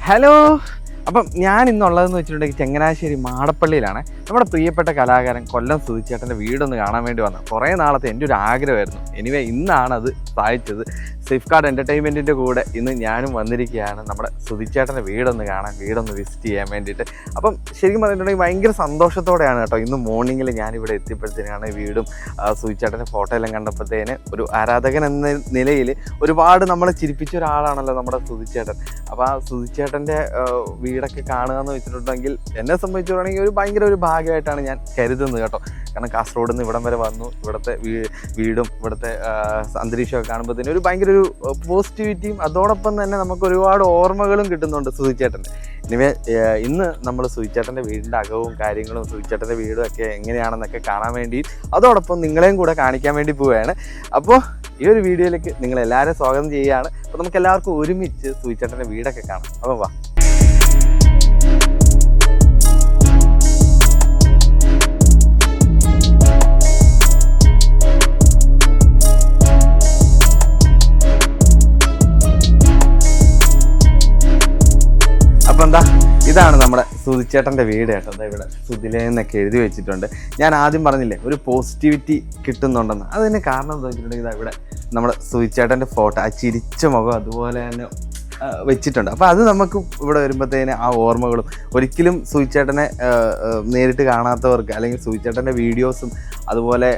Hello. അപ്പം ഞാൻ ഇന്നുള്ളതെന്ന് വെച്ചിട്ടുണ്ടെങ്കിൽ ചങ്ങനാശ്ശേരി മാടപ്പള്ളിയിലാണ്. നമ്മുടെ പ്രിയപ്പെട്ട കലാകാരൻ കൊല്ലം സുധിച്ചേട്ടന്റെ വീടൊന്ന് കാണാൻ വേണ്ടി വന്നത് കുറേ നാളത്തെ എന്റെ ഒരു ആഗ്രഹമായിരുന്നു. എനിവേ ഇന്നാണ് അത് സാധിച്ചത്. സേഫ് കാർഡ് എന്റർടൈൻമെന്റിന്റെ കൂടെ ഇന്ന് ഞാനും വന്നിരിക്കുകയാണ്. നമ്മുടെ സുധിച്ചേട്ടന്റെ വീടൊന്ന് കാണാൻ വീടൊന്ന് വിസിറ്റ് ചെയ്യാൻ വേണ്ടിയിട്ട്. അപ്പം ശരിക്കും പറഞ്ഞിട്ടുണ്ടെങ്കിൽ ഭയങ്കര സന്തോഷത്തോടെയാണ് കേട്ടോ. ഇന്ന് മോർണിംഗിൽ ഞാനിവിടെ എത്തിയപ്പോഴത്തേനാണ് വീടും സുധിച്ചേട്ടന്റെ ഫോട്ടോ എല്ലാം കണ്ടപ്പോഴത്തേന് ഒരു ആരാധകൻ എന്ന നിലയിൽ ഒരുപാട് നമ്മളെ ചിരിപ്പിച്ച ഒരാളാണല്ലോ നമ്മുടെ സുധിച്ചേട്ടൻ. അപ്പോൾ ആ സുധിച്ചേട്ടന്റെ വീടൊക്കെ കാണുക എന്ന് വെച്ചിട്ടുണ്ടെങ്കിൽ എന്നെ സംബന്ധിച്ചിട്ടുണ്ടെങ്കിൽ ഒരു ഭയങ്കര ഒരു ഭാഗ്യമായിട്ടാണ് ഞാൻ കരുതുന്നത് കേട്ടോ. കാരണം കാസർഗോഡ് നിന്ന് ഇവിടം വരെ വന്നു. ഇവിടുത്തെ വീടും ഇവിടുത്തെ അന്തരീക്ഷമൊക്കെ കാണുമ്പോഴത്തേനും ഒരു ഭയങ്കര ഒരു പോസിറ്റിവിറ്റിയും അതോടൊപ്പം തന്നെ നമുക്ക് ഒരുപാട് ഓർമ്മകളും കിട്ടുന്നുണ്ട് സുധിച്ചേട്ടന്റെ ഇനിമേ ഇന്ന് നമ്മൾ സുധിച്ചേട്ടന്റെ വീടിന്റെ അകവും കാര്യങ്ങളും സുധിച്ചേട്ടന്റെ വീടും ഒക്കെ എങ്ങനെയാണെന്നൊക്കെ കാണാൻ വേണ്ടി അതോടൊപ്പം നിങ്ങളെയും കൂടെ കാണിക്കാൻ വേണ്ടി പോവുകയാണ്. അപ്പോൾ ഈ ഒരു വീഡിയോയിലേക്ക് നിങ്ങൾ എല്ലാവരും സ്വാഗതം ചെയ്യുകയാണ്. അപ്പോൾ നമുക്ക് എല്ലാവർക്കും ഒരുമിച്ച് സുധിച്ചേട്ടന്റെ വീടൊക്കെ കാണാം. അപ്പോൾ വാ. എന്താ? ഇതാണ് നമ്മുടെ സുധിച്ചേട്ടന്റെ വീട് കേട്ടോ. അതാ ഇവിടെ സുധിലേ എന്നൊക്കെ എഴുതി വെച്ചിട്ടുണ്ട്. ഞാൻ ആദ്യം പറഞ്ഞില്ലേ ഒരു പോസിറ്റിവിറ്റി കിട്ടുന്നുണ്ടെന്ന്. അതിന് കാരണം എന്താ വെച്ചിട്ടുണ്ടെങ്കിൽ ഇവിടെ നമ്മുടെ സുധിച്ചേട്ടന്റെ ഫോട്ടോ ആ ചിരിച്ച മുഖം അതുപോലെ തന്നെ വെച്ചിട്ടുണ്ട്. അപ്പോൾ അത് നമുക്ക് ഇവിടെ വരുമ്പോഴത്തേന് ആ ഓർമ്മകളും ഒരിക്കലും സൂചിച്ചേട്ടനെ നേരിട്ട് കാണാത്തവർക്ക് അല്ലെങ്കിൽ സൂചിച്ചേട്ടന്റെ വീഡിയോസും അതുപോലെ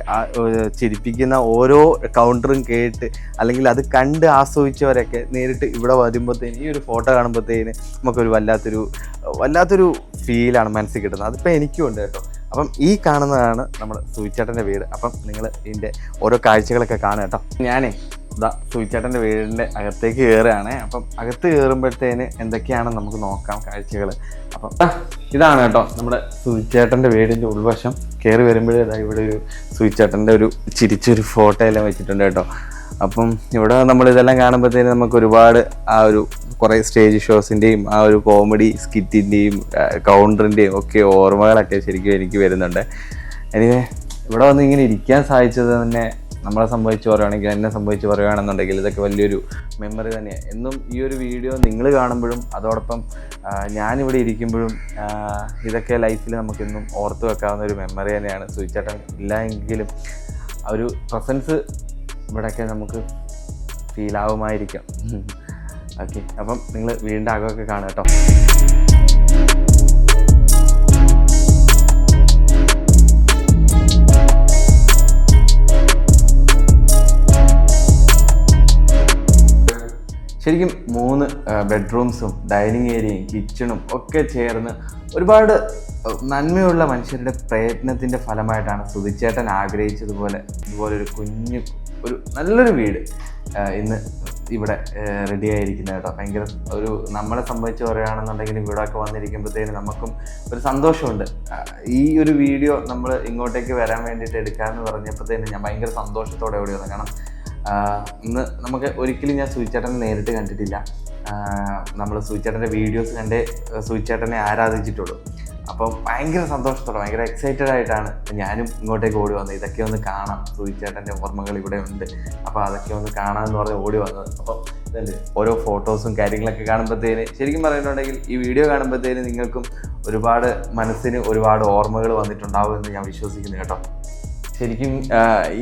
ചിരിപ്പിക്കുന്ന ഓരോ കൗണ്ടറും കേട്ട് അല്ലെങ്കിൽ അത് കണ്ട് ആസ്വദിച്ചവരൊക്കെ നേരിട്ട് ഇവിടെ വരുമ്പോഴത്തേന് ഈ ഒരു ഫോട്ടോ കാണുമ്പോഴത്തേന് നമുക്കൊരു വല്ലാത്തൊരു വല്ലാത്തൊരു ഫീലാണ് മനസ്സിൽ കിട്ടുന്നത്. അതിപ്പോൾ എനിക്കും ഉണ്ട് കേട്ടോ. അപ്പം ഈ കാണുന്നതാണ് നമ്മുടെ സൂചിച്ചേട്ടന്റെ വീട്. അപ്പം നിങ്ങൾ ഇതിന്റെ ഓരോ കാഴ്ചകളൊക്കെ കാണുക കേട്ടോ. ഞാനേ ഇതാ സൂയിച്ചേട്ടന്റെ വീടിന്റെ അകത്തേക്ക് കയറുകയാണ്. അപ്പം അകത്ത് കയറുമ്പോഴത്തേന് എന്തൊക്കെയാണ് നമുക്ക് നോക്കാം കാഴ്ചകൾ അപ്പം ഇതാണ് കേട്ടോ നമ്മുടെ സുയിച്ചേട്ടന്റെ വീടിന്റെ ഉൾവശം. കയറി വരുമ്പോഴേ ഇതാ ഇവിടെ ഒരു സുയിച്ചേട്ടന്റെ ഒരു ചിരിച്ചൊരു ഫോട്ടോ എല്ലാം വെച്ചിട്ടുണ്ട് കേട്ടോ. അപ്പം ഇവിടെ നമ്മൾ ഇതെല്ലാം കാണുമ്പോഴത്തേന് നമുക്ക് ഒരുപാട് ആ ഒരു കുറേ സ്റ്റേജ് ഷോസിന്റെയും ആ ഒരു കോമഡി സ്കിറ്റിന്റെയും കൗണ്ടറിന്റെയും ഒക്കെ ഓർമ്മകളൊക്കെ ശരിക്കും എനിക്ക് വരുന്നുണ്ട്. എനിവേ ഇവിടെ വന്ന് ഇങ്ങനെ ഇരിക്കാൻ സാധിച്ചത് തന്നെ നമ്മളെ സംഭവിച്ച് പറയുകയാണെങ്കിൽ എന്നെ സംഭവിച്ച് പറയുകയാണെന്നുണ്ടെങ്കിൽ ഇതൊക്കെ വലിയൊരു മെമ്മറി തന്നെയാണ് എന്നും ഈ ഒരു വീഡിയോ നിങ്ങൾ കാണുമ്പോഴും അതോടൊപ്പം ഞാനിവിടെ ഇരിക്കുമ്പോഴും ഇതൊക്കെ ലൈഫിൽ നമുക്കെന്നും ഓർത്ത് വെക്കാവുന്ന ഒരു മെമ്മറി തന്നെയാണ്. സുചേട്ടൻ ഇല്ല എങ്കിലും ഒരു പ്രസൻസ് ഇവിടെയൊക്കെ നമുക്ക് ഫീലാവുമായിരിക്കാം ഓക്കെ അപ്പം നിങ്ങൾ വീണ്ടും അകമൊക്കെ കാണുക കേട്ടോ. ശരിക്കും മൂന്ന് ബെഡ്റൂംസും ഡൈനിങ് ഏരിയയും കിച്ചണും ഒക്കെ ചേർന്ന് ഒരുപാട് നന്മയുള്ള മനുഷ്യരുടെ പ്രയത്നത്തിന്റെ ഫലമായിട്ടാണ് സുധിച്ചേട്ടൻ ആഗ്രഹിച്ചതുപോലെ ഇതുപോലെ ഒരു കുഞ്ഞു ഒരു നല്ലൊരു വീട് ഇന്ന് ഇവിടെ റെഡി ആയിരിക്കുന്നത് കേട്ടോ. ഭയങ്കര ഒരു നമ്മളെ സംബന്ധിച്ച് പറയുകയാണെന്നുണ്ടെങ്കിൽ ഇവിടെയൊക്കെ വന്നിരിക്കുമ്പോഴത്തേന് നമുക്കും ഒരു സന്തോഷമുണ്ട്. ഈ ഒരു വീഡിയോ നമ്മൾ ഇങ്ങോട്ടേക്ക് വരാൻ വേണ്ടിയിട്ട് എടുക്കാമെന്ന് പറഞ്ഞപ്പോഴത്തേന് ഞാൻ ഭയങ്കര സന്തോഷത്തോടെ ഓടി വന്നു. കാരണം ഇന്ന് നമുക്ക് ഒരിക്കലും ഞാൻ സുചേട്ടനെ നേരിട്ട് കണ്ടിട്ടില്ല. നമ്മൾ സുചേട്ടന്റെ വീഡിയോസ് കണ്ടേ സുചേട്ടനെ ആരാധിച്ചിട്ടുള്ളൂ. അപ്പം ഭയങ്കര സന്തോഷത്തോടെ ഭയങ്കര എക്സൈറ്റഡ് ആയിട്ടാണ് ഞാനും ഇങ്ങോട്ടേക്ക് ഓടി വന്നത്. ഇതൊക്കെ ഒന്ന് കാണാം. സുചേട്ടന്റെ ഓർമ്മകൾ ഇവിടെ ഉണ്ട്. അപ്പോൾ അതൊക്കെ ഒന്ന് കാണാമെന്ന് പറഞ്ഞ് ഓടി വന്നത്. അപ്പോൾ ഇതുണ്ട്. ഓരോ ഫോട്ടോസും കാര്യങ്ങളൊക്കെ കാണുമ്പോഴത്തേന് ശരിക്കും പറയുന്നുണ്ടെങ്കിൽ ഈ വീഡിയോ കാണുമ്പോഴത്തേന് നിങ്ങൾക്കും ഒരുപാട് മനസ്സിന് ഒരുപാട് ഓർമ്മകൾ വന്നിട്ടുണ്ടാവും എന്ന് ഞാൻ വിശ്വസിക്കുന്നു കേട്ടോ. ശരിക്കും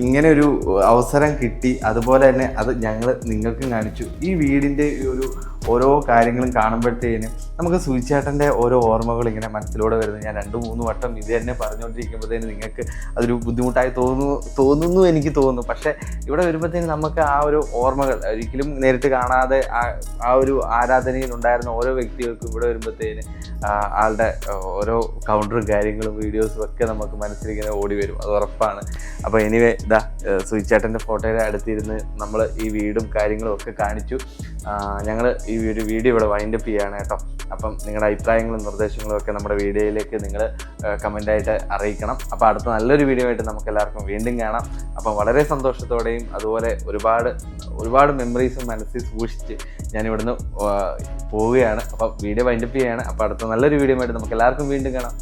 ഇങ്ങനെ ഒരു അവസരം കിട്ടി. അതുപോലെ തന്നെ അത് ഞങ്ങൾ നിങ്ങൾക്കും കാണിച്ചു. ഈ വീടിന്റെ ഒരു ഓരോ കാര്യങ്ങളും കാണുമ്പോഴത്തേന് നമുക്ക് സുചേട്ടന്റെ ഓരോ ഓർമ്മകൾ ഇങ്ങനെ മനസ്സിലൂടെ വരുന്നത് ഞാൻ രണ്ട് മൂന്ന് വട്ടം ഇത് തന്നെ പറഞ്ഞുകൊണ്ടിരിക്കുമ്പോഴത്തേന് നിങ്ങൾക്ക് അതൊരു ബുദ്ധിമുട്ടായി തോന്നുന്നു തോന്നുന്നു എനിക്ക് തോന്നുന്നു. പക്ഷേ ഇവിടെ വരുമ്പോഴത്തേന് നമുക്ക് ആ ഒരു ഓർമ്മകൾ ഒരിക്കലും നേരിട്ട് കാണാതെ ആ ഒരു ആരാധനയിൽ ഉണ്ടായിരുന്ന ഓരോ വ്യക്തികൾക്കും ഇവിടെ വരുമ്പോഴത്തേന് ആളുടെ ഓരോ കൗണ്ടറും കാര്യങ്ങളും വീഡിയോസും ഒക്കെ നമുക്ക് മനസ്സിലിങ്ങനെ ഓടി വരും. അത് ഉറപ്പാണ്. അപ്പോൾ എനിവേ ഇതാ സുയിച്ചേട്ടന്റെ ഫോട്ടോയുടെ അടുത്തിരുന്ന് നമ്മൾ ഈ വീടും കാര്യങ്ങളും ഒക്കെ കാണിച്ചു. ഞങ്ങൾ ഈ ഒരു വീഡിയോ ഇവിടെ വൈൻഡപ്പ് ചെയ്യാണ് കേട്ടോ. അപ്പം നിങ്ങളുടെ അഭിപ്രായങ്ങളും നിർദ്ദേശങ്ങളും ഒക്കെ നമ്മുടെ വീഡിയോയിലേക്ക് നിങ്ങൾ കമന്റായിട്ട് അറിയിക്കണം. അപ്പോൾ അടുത്ത നല്ലൊരു വീഡിയോ ആയിട്ട് നമുക്ക് എല്ലാവർക്കും വീണ്ടും കാണാം. അപ്പം വളരെ സന്തോഷത്തോടെയും അതുപോലെ ഒരുപാട് ഒരുപാട് മെമ്മറീസും മനസ്സിൽ സൂക്ഷിച്ച് ഞാൻ ഇവിടുന്ന് പോവുകയാണ്. അപ്പം വീഡിയോ വൈൻഡ് അപ്പ് ചെയ്യാണ്. അപ്പോൾ അടുത്ത നല്ലൊരു വീഡിയോ ആയിട്ട് നമുക്ക് എല്ലാവർക്കും വീണ്ടും കാണാം.